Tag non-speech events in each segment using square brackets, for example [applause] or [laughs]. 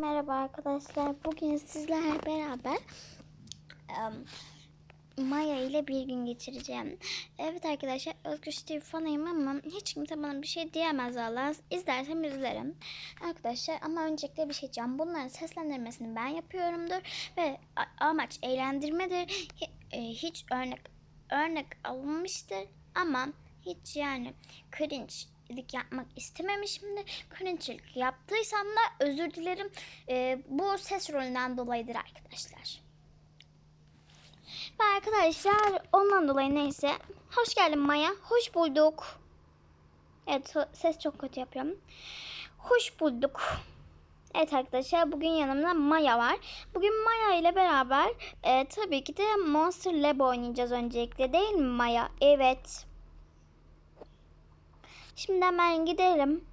Merhaba arkadaşlar. Bugün sizlerle beraber Maya ile bir gün geçireceğim. Evet arkadaşlar Özgür Steve fanıyım ama hiç kimse bana bir şey diyemez valla. İzlersem izlerim. Arkadaşlar ama öncelikle bir şey diyeceğim. Bunların seslendirmesini ben yapıyorumdur. Ve amaç eğlendirmedir. E, hiç örnek örnek alınmıştır. Ama hiç yani cringe'lik yapmak istememişimdir. Cringe'lik yaptıysam da özür dilerim. Ee, bu ses rolünden dolayıdır arkadaşlar. Ve arkadaşlar ondan dolayı neyse. Hoş geldin Maya. Hoş bulduk. Evet ses çok kötü yapıyorum. Hoş bulduk. Evet arkadaşlar bugün yanımda Maya var. Bugün Maya ile beraber e, tabii ki de Monster Lab oynayacağız öncelikle değil mi Maya? Evet. Şimdi hemen gidelim.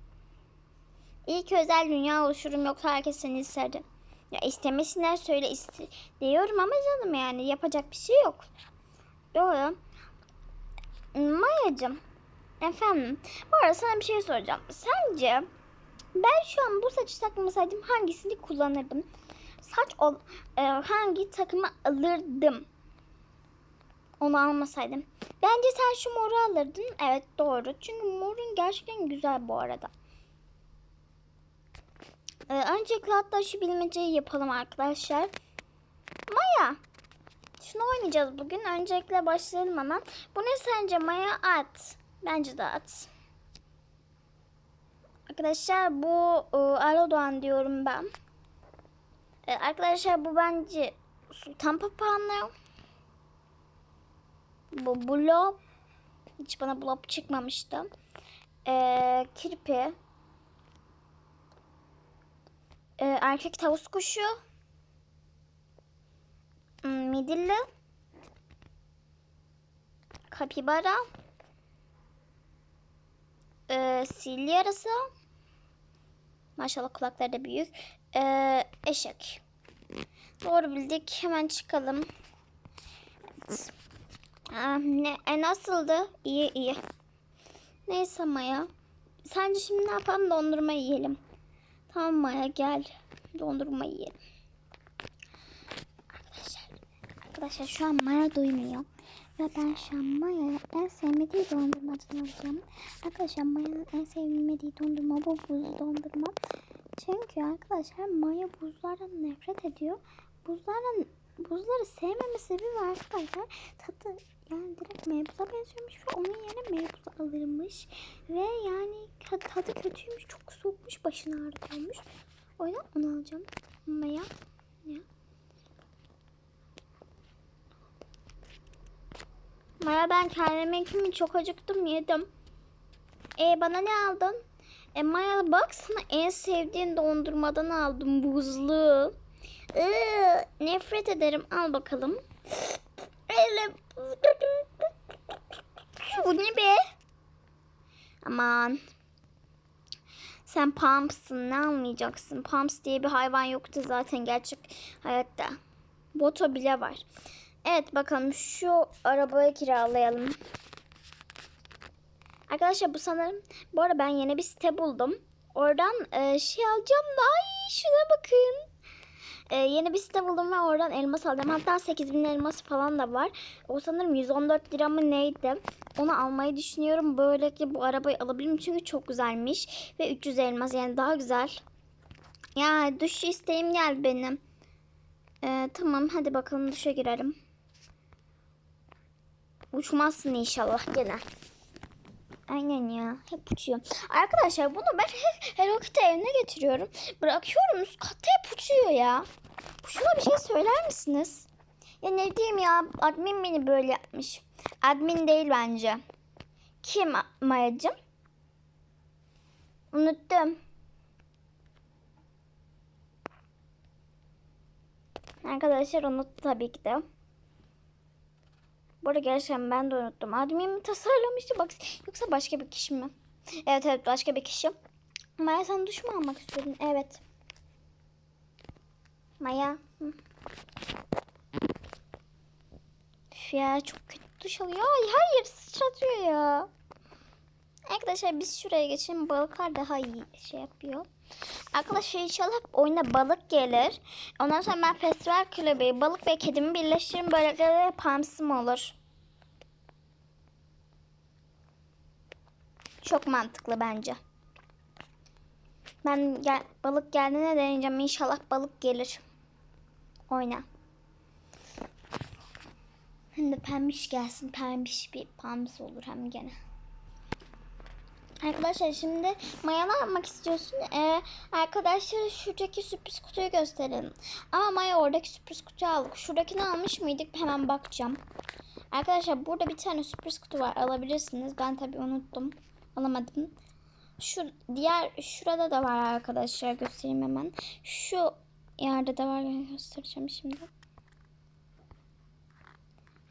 Ki özel dünya oluşurum yoksa herkes seni isterdi. Ya istemesinler söyle iste diyorum ama canım yani yapacak bir şey yok. Doğru. Mayacım. Efendim. Bu arada sana bir şey soracağım. Sence ben şu an bu saçı takmasaydım hangisini kullanırdım? Saç ol, e, hangi takımı alırdım? Onu almasaydım. Bence sen şu moru alırdın. Evet doğru. Çünkü morun gerçekten güzel bu arada. Ee, öncelikle hatta şu bilmeceyi yapalım arkadaşlar. Maya. Şunu oynayacağız bugün. Öncelikle başlayalım hemen. Bu ne sence Maya? At. Bence de at. Arkadaşlar bu e, Aradoğan diyorum ben. E, arkadaşlar bu bence Sultan Papağanı. Bu blob. Hiç bana blob çıkmamıştı. Ee, kirpi. Ee, erkek tavus kuşu. Hmm, Midilli. Kapibara. Ee, sil yarası. Maşallah kulakları da büyük. Ee, eşek. Doğru bildik. Hemen çıkalım. Evet. Ah, ne, e, nasıldı? İyi iyi. Neyse Maya. Sence şimdi ne yapalım? Dondurma yiyelim. Tamam Maya gel. Dondurma yiyelim. Arkadaşlar, arkadaşlar şu an Maya duymuyor. Ve ben şu an Maya'ya en sevmediği dondurmadan alacağım. Arkadaşlar Maya'nın en sevmediği dondurma bu buz dondurma. Çünkü arkadaşlar Maya buzlardan nefret ediyor. Buzlardan buzları sevmeme sebebi arkadaşlar tadı yani direkt meybuza benziyormuş ve onun yerine meybuz alırmış. Ve yani ta- tadı kötüymüş. Çok soğukmuş. Başını ağrıtıyormuş. O yüzden onu alacağım. Maya. Ya. Maya ben kendime kimi çok acıktım yedim. E bana ne aldın? E Maya bak sana en sevdiğin dondurmadan aldım buzlu. Iı, nefret ederim. Al bakalım. Öyle. Bu ne be? Aman. Sen Pumps'ın ne almayacaksın? Pumps diye bir hayvan yoktu zaten gerçek hayatta. Boto bile var. Evet bakalım şu arabayı kiralayalım. Arkadaşlar bu sanırım bu arada ben yeni bir site buldum. Oradan e, şey alacağım da ay şuna bakın. E, yeni bir site buldum ve oradan elmas aldım. Hatta 8000 elması falan da var. O sanırım 114 lira mı neydi? Onu almayı düşünüyorum. Böylelikle bu arabayı alabilirim çünkü çok güzelmiş. Ve 300 elmas yani daha güzel. Ya duş isteğim gel benim. E, tamam hadi bakalım duşa girelim. Uçmazsın inşallah gene. Aynen ya. Hep uçuyor. Arkadaşlar bunu ben Hello Kitty evine getiriyorum. Bırakıyorum üst katta hep uçuyor ya. Şuna bir şey söyler misiniz? Ya ne diyeyim ya admin beni böyle yapmış. Admin değil bence. Kim Mayacım? Unuttum. Arkadaşlar unuttu tabii ki de. Bu arada gerçekten ben de unuttum. Admin mi tasarlamıştı bak yoksa başka bir kişi mi? Evet evet başka bir kişi. Maya sen duş mu almak istedin? Evet. Maya. Hı. Üf ya çok kötü duş alıyor. Ay, her yeri sıçratıyor ya. Arkadaşlar biz şuraya geçelim. Balıklar daha iyi şey yapıyor. Arkadaşlar inşallah oyuna balık gelir. Ondan sonra ben festival kulübü balık ve kedimi birleştiririm. Böylelikle de pamsim olur. Çok mantıklı bence. Ben gel, balık geldiğinde deneyeceğim. İnşallah balık gelir. Oyna. Hem de pembiş gelsin. Pembiş bir pamsi olur hem gene. Arkadaşlar şimdi Maya ne yapmak istiyorsun? Ee, arkadaşlar şuradaki sürpriz kutuyu gösterin. Ama Maya oradaki sürpriz kutuyu aldık. Şuradakini almış mıydık? Hemen bakacağım. Arkadaşlar burada bir tane sürpriz kutu var. Alabilirsiniz. Ben tabii unuttum. Alamadım. Şu diğer şurada da var arkadaşlar. Göstereyim hemen. Şu yerde de var. Göstereceğim şimdi.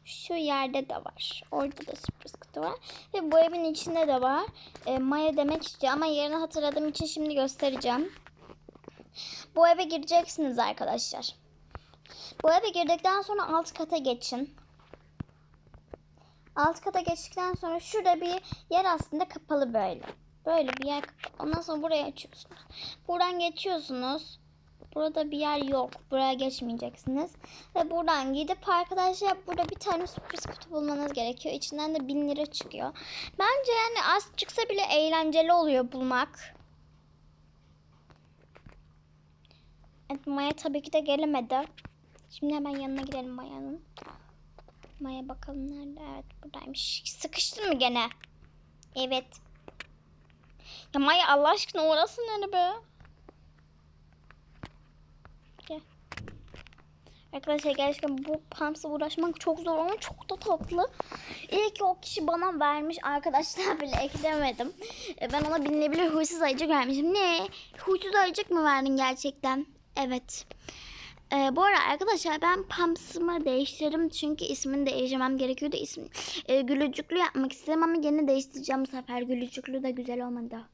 Şu yerde de var. Orada da sürpriz kutu var. Ve bu evin içinde de var. E, Maya demek istiyor ama yerini hatırladığım için şimdi göstereceğim. Bu eve gireceksiniz arkadaşlar. Bu eve girdikten sonra alt kata geçin. Alt kata geçtikten sonra şurada bir yer aslında kapalı böyle. Böyle bir yer. Ondan sonra buraya açıyorsunuz. Buradan geçiyorsunuz. Burada bir yer yok. Buraya geçmeyeceksiniz. Ve buradan gidip arkadaşlar burada bir tane sürpriz kutu bulmanız gerekiyor. İçinden de 1000 lira çıkıyor. Bence yani az çıksa bile eğlenceli oluyor bulmak. Evet Maya tabii ki de gelemedi. Şimdi hemen yanına gidelim Maya'nın. Maya bakalım nerede? Evet buradaymış. Sıkıştın mı gene? Evet. Ya Maya Allah aşkına orası nerede be? Arkadaşlar gerçekten bu pumps'la uğraşmak çok zor ama çok da tatlı. İyi ki o kişi bana vermiş. Arkadaşlar [laughs] bile eklemedim. E, Ben ona binilebilir huysuz ayıcık vermişim. Ne? Huysuz ayıcık mı verdin gerçekten? Evet. Ee, bu arada arkadaşlar ben Pumps'ımı değiştirdim çünkü ismini değiştirmem gerekiyordu. İsmi e, gülücüklü yapmak istedim ama yine değiştireceğim bu sefer. Gülücüklü de güzel olmadı.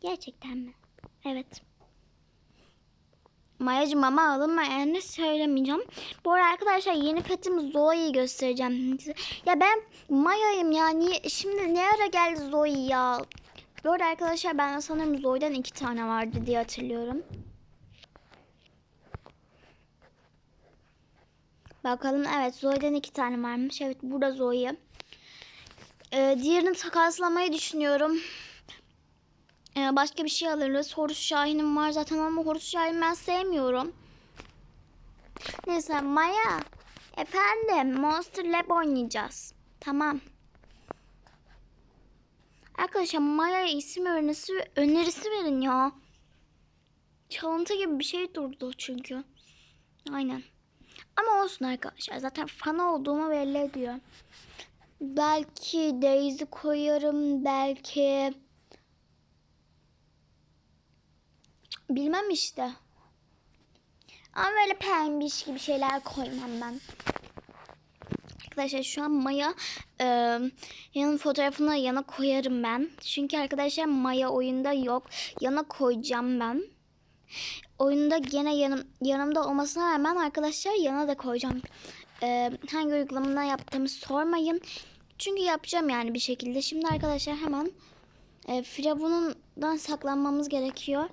Gerçekten mi? Evet. Mayacım ama alınma yani söylemeyeceğim. Bu arada arkadaşlar yeni petimiz Zoe'yi göstereceğim. Ya ben Maya'yım ya. Niye, şimdi ne ara geldi Zoe ya? Bu arada arkadaşlar ben sanırım Zoe'den iki tane vardı diye hatırlıyorum. Bakalım evet Zoe'den iki tane varmış. Evet burada Zoe. Ee, diğerini takaslamayı düşünüyorum. Ee, başka bir şey alırız. Horus Şahin'im var zaten ama Horus Şahin ben sevmiyorum. Neyse Maya. Efendim Monster Lab oynayacağız. Tamam. Arkadaşlar Maya isim önerisi, önerisi verin ya. Çalıntı gibi bir şey durdu çünkü. Aynen. Ama olsun arkadaşlar. Zaten fan olduğumu belli ediyor. Belki Daisy koyarım. Belki... Bilmem işte. Ama böyle pembiş gibi şeyler koymam ben. Arkadaşlar şu an Maya e, yanın fotoğrafını yana koyarım ben. Çünkü arkadaşlar Maya oyunda yok. Yana koyacağım ben. Oyunda gene yanım, yanımda olmasına rağmen arkadaşlar yana da koyacağım. E, hangi uygulamadan yaptığımı sormayın. Çünkü yapacağım yani bir şekilde. Şimdi arkadaşlar hemen e, Firavun'dan saklanmamız gerekiyor.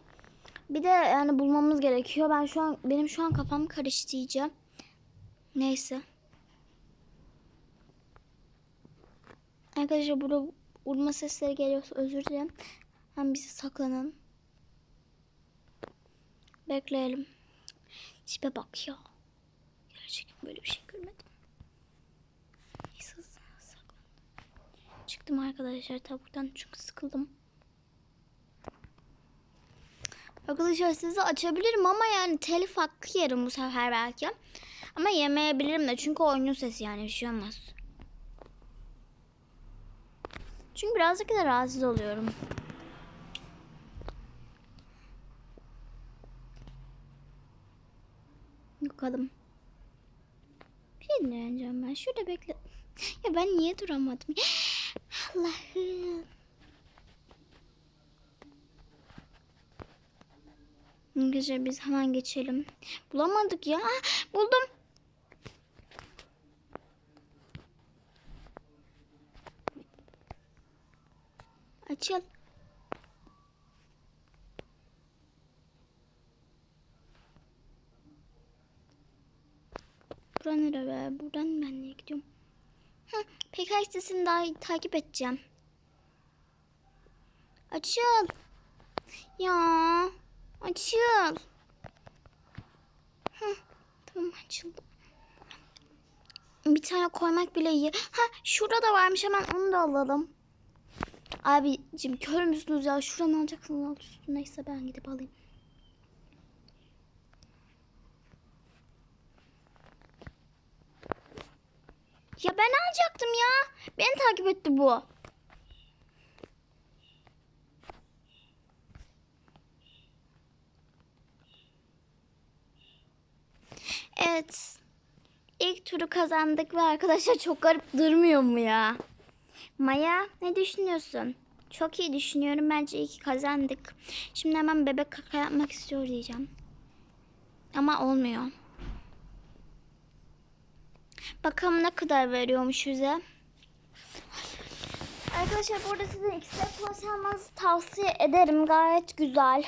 Bir de yani bulmamız gerekiyor. Ben şu an benim şu an kafam karıştı iyice. Neyse. Arkadaşlar burada vurma sesleri geliyorsa özür dilerim. Hem bizi saklanın. Bekleyelim. Tipe bak ya. Gerçekten böyle bir şey görmedim. Neyse saklan. Çıktım arkadaşlar taburdan çünkü sıkıldım. Arkadaşlar sizi açabilirim ama yani telif hakkı yerim bu sefer belki. Ama yemeyebilirim de çünkü oyunun sesi yani bir şey olmaz. Çünkü birazcık da rahatsız oluyorum. Bakalım. Bir şey deneyeceğim ben. Şurada bekle. [laughs] Ya ben niye duramadım? [gasps] Allah'ım. Arkadaşlar biz hemen geçelim. Bulamadık ya. Ah, buldum. açıl. Bura nere be? Buradan ben nereye gidiyorum? Hı, PK sitesini daha takip edeceğim. Açıl. Ya. Açıl. Hı, tamam açıldı. Bir tane koymak bile iyi. Ha şurada varmış hemen onu da alalım. Abicim kör müsünüz ya? Şuradan alacaksınız alt üstü. Neyse ben gidip alayım. Ya ben alacaktım ya. Beni takip etti bu. Evet. İlk turu kazandık ve arkadaşlar çok garip durmuyor mu ya? Maya ne düşünüyorsun? Çok iyi düşünüyorum. Bence iyi ki kazandık. Şimdi hemen bebek kaka yapmak istiyor diyeceğim. Ama olmuyor. Bakalım ne kadar veriyormuş bize. Arkadaşlar burada size X-Ray Plus tavsiye ederim. Gayet güzel.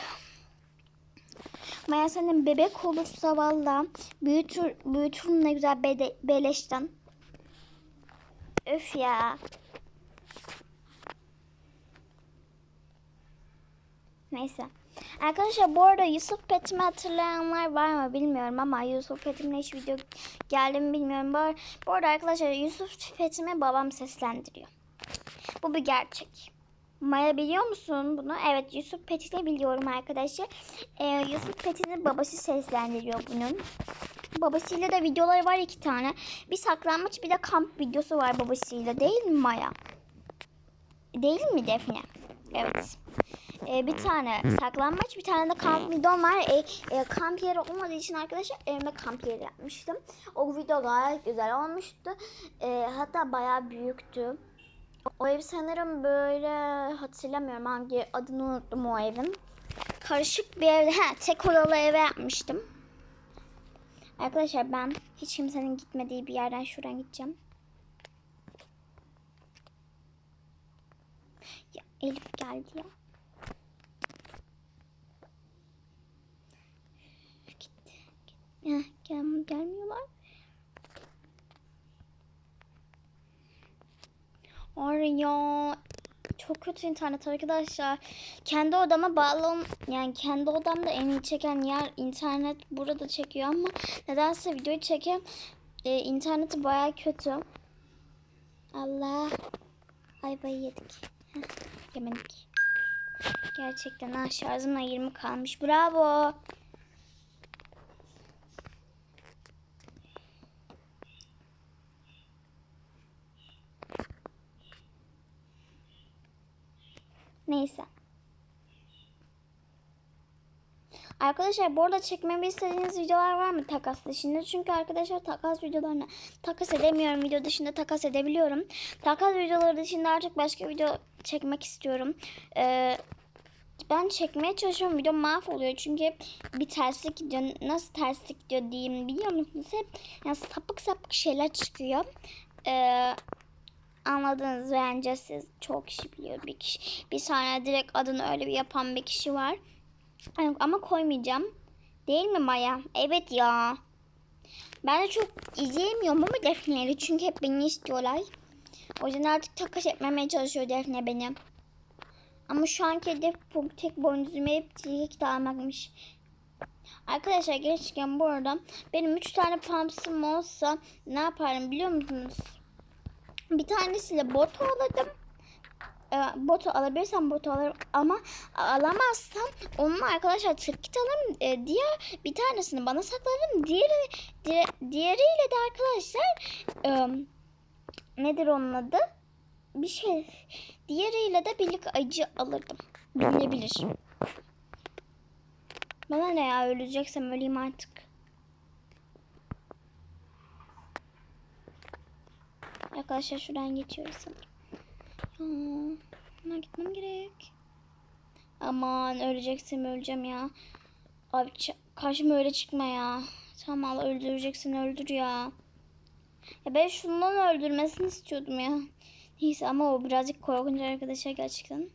Maya senin bebek olursa valla büyütür, büyütürüm ne güzel beleşten. Öf ya. Neyse. Arkadaşlar bu arada Yusuf Petim'i hatırlayanlar var mı bilmiyorum ama Yusuf Petim'le hiç video geldi mi bilmiyorum. Bu, bu arada arkadaşlar Yusuf Petim'i babam seslendiriyor. Bu bir gerçek. Maya biliyor musun bunu? Evet Yusuf Petin'i biliyorum arkadaşlar. Ee, Yusuf Petin'in babası seslendiriyor bunun. Babasıyla da videoları var iki tane. Bir saklanmaç bir de kamp videosu var babasıyla değil mi Maya? Değil mi Defne? Evet. Ee, bir tane saklanmaç bir tane de kamp videom var. Ee, e, kamp yeri olmadığı için arkadaşlar evime kamp yeri yapmıştım. O video gayet güzel olmuştu. Ee, hatta bayağı büyüktü. O ev sanırım böyle hatırlamıyorum hangi adını unuttum o evin. Karışık bir evde, ha, tek odalı eve yapmıştım. Arkadaşlar ben hiç kimsenin gitmediği bir yerden şuradan gideceğim. Ya Elif geldi ya. Gitti. Gel, gelmiyorlar. Ay ya çok kötü internet arkadaşlar. Kendi odama bağlam yani kendi odamda en iyi çeken yer internet burada çekiyor ama nedense videoyu çeken e, interneti baya kötü. Allah. Ayvayı yedik. Heh, yemedik. Gerçekten ha şarjımla 20 kalmış. Bravo. Neyse. Arkadaşlar bu arada çekmemi istediğiniz videolar var mı takas dışında? Çünkü arkadaşlar takas videolarını takas edemiyorum. Video dışında takas edebiliyorum. Takas videoları dışında artık başka video çekmek istiyorum. Ee, ben çekmeye çalışıyorum. Video mahvoluyor. Çünkü hep bir terslik gidiyor. Nasıl terslik gidiyor diyeyim biliyor musunuz? Hep yani sapık sapık şeyler çıkıyor. Ee, anladınız bence siz çok kişi biliyor bir kişi. Bir saniye direkt adını öyle bir yapan bir kişi var. Ama koymayacağım. Değil mi Maya? Evet ya. Ben de çok izleyemiyorum ama Defne'leri çünkü hep beni istiyorlar. O yüzden artık takas etmemeye çalışıyor Defne beni. Ama şu anki hedef bu tek boynuzuma hep direkt almakmış Arkadaşlar gerçekten bu arada benim 3 tane pumps'ım olsa ne yaparım biliyor musunuz? Bir tanesiyle botu alırdım. Ee, botu alabilirsem botu alırım ama alamazsam onunla arkadaşlar tırkit alırım. Ee, diğer bir tanesini bana saklarım. Diğeri, diğer, diğeriyle de arkadaşlar e, nedir onun adı? Bir şey. Diğeriyle de birlik acı alırdım. Bilinebilir. Bana ne ya öleceksem öleyim artık. Arkadaşlar şuradan geçiyoruz sanırım. Ya, gitmem gerek. Aman öleceksem öleceğim ya. Abi karşıma öyle çıkma ya. Tamam Allah öldüreceksin öldür ya. Ya ben şundan öldürmesini istiyordum ya. Neyse ama o birazcık korkunç arkadaşlar gerçekten.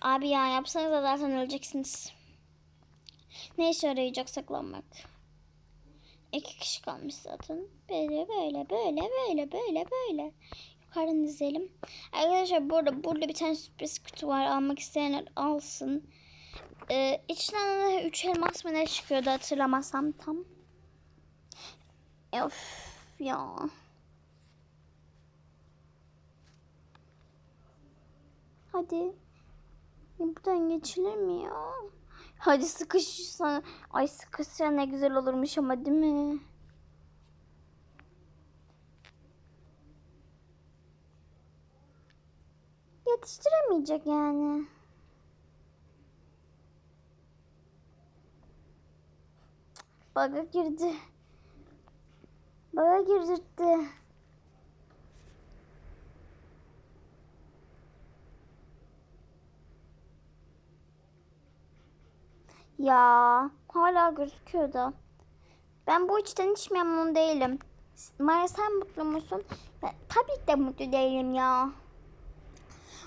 Abi ya yapsanız da zaten öleceksiniz. Ne işe yarayacak saklanmak? İki kişi kalmış zaten. Böyle böyle böyle böyle böyle böyle. Yukarıdan izleyelim. Arkadaşlar burada burada bir tane sürpriz kutu var. Almak isteyenler alsın. Ee, içinden de 3 elmas mı ne çıkıyordu hatırlamasam tam. Of ya. Hadi. Buradan geçilir mi ya? Hadi sıkışırsan. Ay sıkışsa ne güzel olurmuş ama değil mi? Yetiştiremeyecek yani. Baga girdi. Baga girdirtti. Ya hala gözüküyor da. Ben bu içten hiç memnun değilim. Maya sen mutlu musun? Ben, tabii ki de mutlu değilim ya.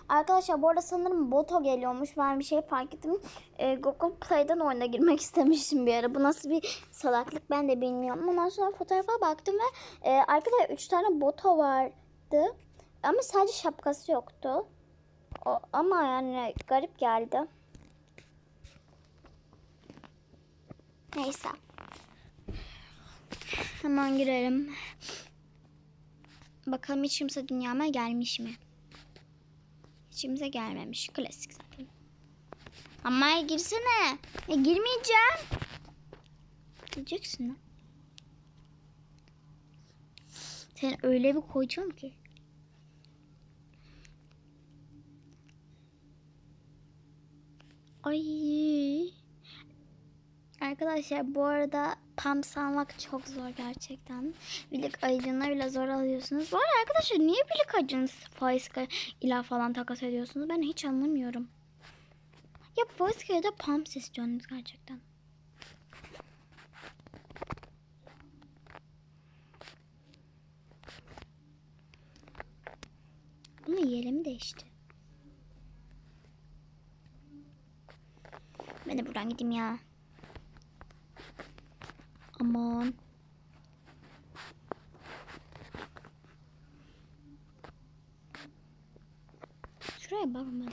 Arkadaşlar bu arada sanırım Boto geliyormuş. Ben bir şey fark ettim. Ee, Google Play'den oyuna girmek [laughs] istemiştim bir ara. Bu nasıl bir salaklık ben de bilmiyorum. Ondan sonra fotoğrafa baktım ve e, arkada 3 tane Boto vardı. Ama sadece şapkası yoktu. O, ama yani garip geldi. Neyse. Hemen girelim. Bakalım hiç kimse dünyama gelmiş mi? Hiç kimse gelmemiş. Klasik zaten. Ama girsene. E, girmeyeceğim. Gireceksin lan. Sen öyle bir koyacağım ki. Ay. Arkadaşlar bu arada pumps almak çok zor gerçekten. Birlik ayıcına bile zor alıyorsunuz. Arada arkadaşlar niye birlik ayıcınız faiz ila falan takas ediyorsunuz? Ben hiç anlamıyorum. Ya faiz da pumps istiyorsunuz gerçekten. Bunu yiyelim de. Ben de buradan gideyim ya. Aman. Şuraya bakma.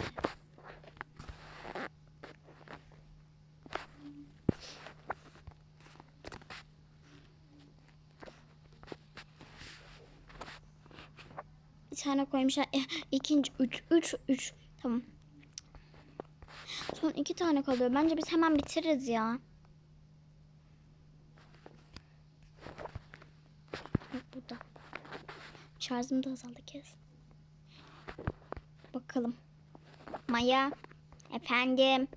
Bir tane koymuşlar. Eh, İkinci üç, üç, üç. Tamam. Son iki tane kalıyor. Bence biz hemen bitiririz ya. Yok burada. Şarjım da azaldı kez. Bakalım. Maya. Efendim.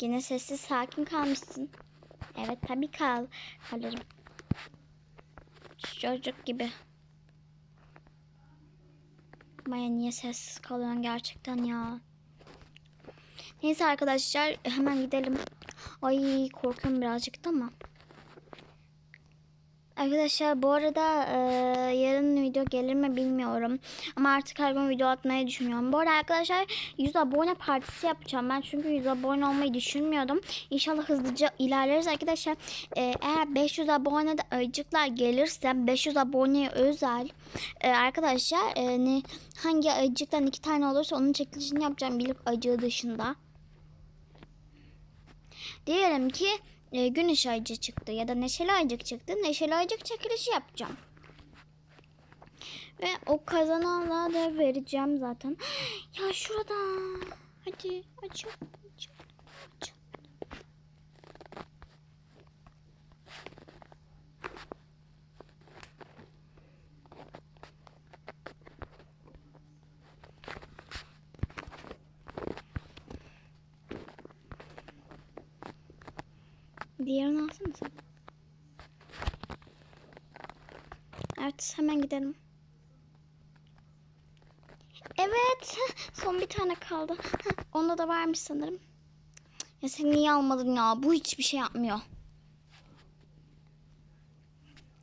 Yine sessiz sakin kalmışsın. Evet tabii kal. Kalırım. Çocuk gibi. Maya niye sessiz kalıyorsun gerçekten ya. Neyse arkadaşlar hemen gidelim. Ay korkuyorum birazcık da ama. Arkadaşlar bu arada e, yarın video gelir mi bilmiyorum. Ama artık her gün video atmayı düşünüyorum. Bu arada arkadaşlar 100 abone partisi yapacağım ben. Çünkü 100 abone olmayı düşünmüyordum. İnşallah hızlıca ilerleriz arkadaşlar. E, eğer 500 abone de ayıcıklar gelirse 500 aboneye özel e, arkadaşlar e, ne, hangi ayıcıktan iki tane olursa onun çekilişini yapacağım. Birlik ayıcığı dışında. Diyelim ki e, güneş ayıcı çıktı ya da neşeli ayıcık çıktı. Neşeli ayıcık çekilişi yapacağım. Ve o kazananlara da vereceğim zaten. [gasps] Ya şurada. Hadi aç. Diğerini alsana sen. Evet hemen gidelim. Evet. Son bir tane kaldı. Onda da varmış sanırım. Ya sen niye almadın ya? Bu hiçbir şey yapmıyor.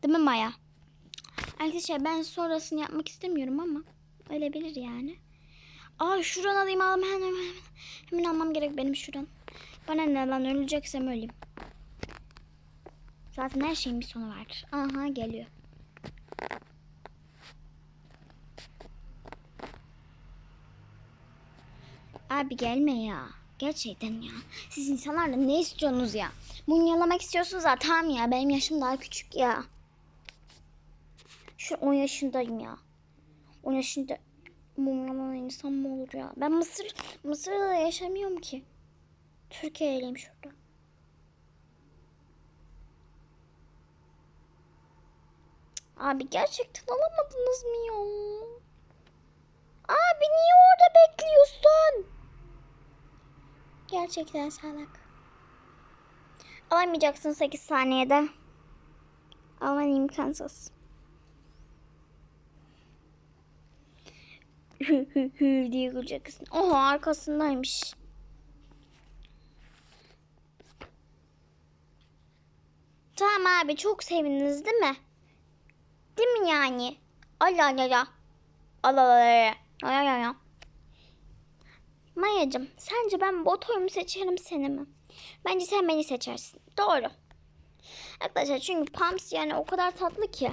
Değil mi Maya? Arkadaşlar ben sonrasını yapmak istemiyorum ama ölebilir yani. Aa şuradan alayım alayım hemen hemen hemen. Hemen almam gerek benim şuradan. Bana ne lan öleceksem öleyim. Zaten her şeyin bir sonu var. Aha geliyor. Abi gelme ya. Gerçekten ya. Siz insanlarla ne istiyorsunuz ya? Munyalamak istiyorsunuz da tamam ya. Benim yaşım daha küçük ya. Şu 10 yaşındayım ya. 10 yaşında mumyalanan insan mı olur ya? Ben Mısır Mısır'da da yaşamıyorum ki. Türkiye'yleyim şurada. Abi gerçekten alamadınız mı ya? Abi niye orada bekliyorsun? Gerçekten salak. Alamayacaksın 8 saniyede. Alman imkansız. Hü hü hü diye güleceksin. Oha arkasındaymış. Tamam abi çok sevindiniz değil mi? Değil mi yani? Allah Allah Allah. Allah Allah Allah. Mayacım sence ben Boto'yu mu seçerim seni mi? Bence sen beni seçersin. Doğru. Arkadaşlar çünkü Pams yani o kadar tatlı ki.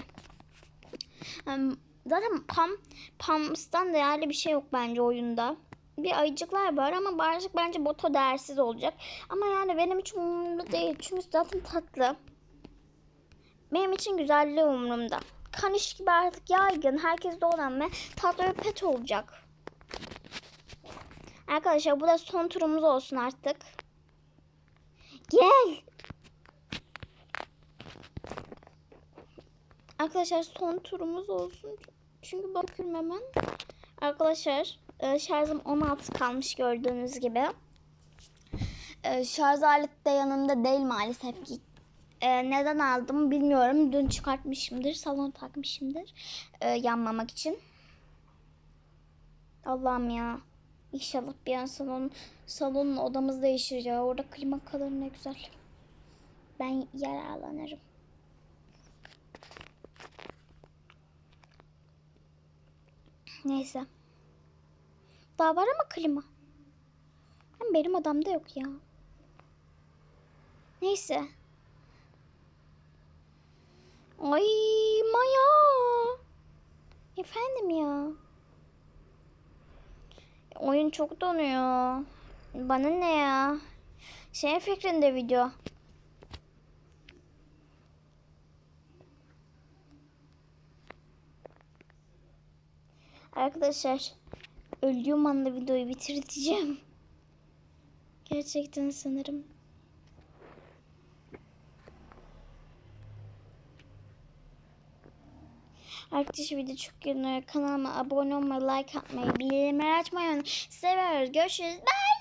Zaten Pam, Pams'tan değerli bir şey yok bence oyunda. Bir ayıcıklar var ama birazcık bence Boto değersiz olacak. Ama yani benim hiç umurumda değil. Çünkü zaten tatlı. Benim için güzelliği umurumda. Kaniş gibi artık yaygın. Herkeste olan ve tatlı bir pet olacak. Arkadaşlar bu da son turumuz olsun artık. Gel. Arkadaşlar son turumuz olsun. Çünkü bakıyorum hemen. Arkadaşlar e, şarjım 16 kalmış gördüğünüz gibi. E, Şarj aleti de yanımda değil maalesef ki. E, Neden aldım bilmiyorum. Dün çıkartmışımdır. Salon takmışımdır. e, Yanmamak için. Allah'ım ya. İnşallah bir an salon, salonun odamız değişir ya. Orada klima kalır ne güzel. Ben yararlanırım. Neyse. Daha var ama klima. Hem benim odamda yok ya. Neyse. Ay Maya. Efendim ya. Oyun çok donuyor. Bana ne ya? Senin fikrinde video. Arkadaşlar öldüğüm anda videoyu bitireceğim. Gerçekten sanırım. Arkadaşlar video çok yeni. Kanalıma abone olmayı, like atmayı, bildirimleri açmayı unutmayın. Seviyoruz. Görüşürüz. Bye.